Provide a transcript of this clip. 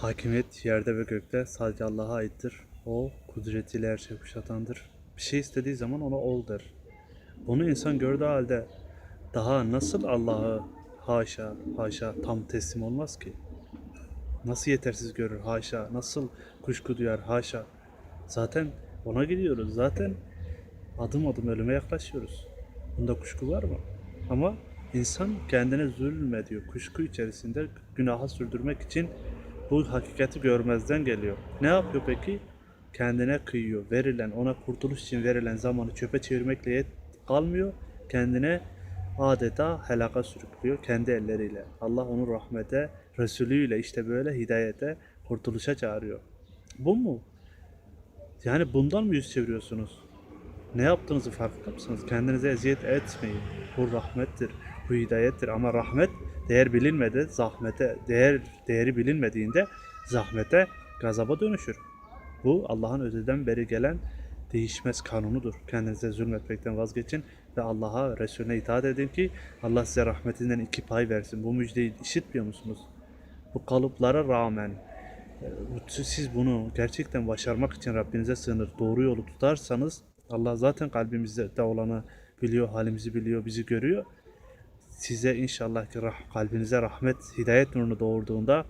Hakimiyet yerde ve gökte sadece Allah'a aittir. O kudretiyle her şeyi kuşatandır. Bir şey istediği zaman ona ol der. Bunu insan gördüğü halde daha nasıl Allah'ı haşa haşa tam teslim olmaz ki? Nasıl yetersiz görür haşa? Nasıl kuşku duyar haşa? Zaten ona gidiyoruz. Zaten adım adım ölüme yaklaşıyoruz. Bunda kuşku var mı? Ama insan kendine zulmediyor. Kuşku içerisinde günaha sürdürmek için bu hakikati görmezden geliyor. Ne yapıyor peki? Kendine kıyıyor. Verilen, ona kurtuluş için verilen zamanı çöpe çevirmekle yet kalmıyor. Kendine adeta helaka sürüklüyor kendi elleriyle. Allah onu rahmete, Resulüyle işte böyle hidayete, kurtuluşa çağırıyor. Bu mu? Yani bundan mı yüz çeviriyorsunuz? Ne yaptığınızı farkında mısınız? Kendinize eziyet etmeyin. Bu rahmettir, bu hidayettir. Ama rahmet değer bilinmedi, zahmete, değer değeri bilinmediğinde zahmete, gazaba dönüşür. Bu Allah'ın öteden beri gelen değişmez kanunudur. Kendinize zulmetmekten vazgeçin ve Allah'a, Resulüne itaat edin ki Allah size rahmetinden iki pay versin. Bu müjdeyi işitmiyor musunuz? Bu kalıplara rağmen e, siz bunu gerçekten başarmak için Rabbinize sığınır, doğru yolu tutarsanız Allah zaten kalbimizde olanı biliyor, halimizi biliyor, bizi görüyor. Size inşallah ki rah- kalbinize rahmet, hidayet nurunu doğurduğunda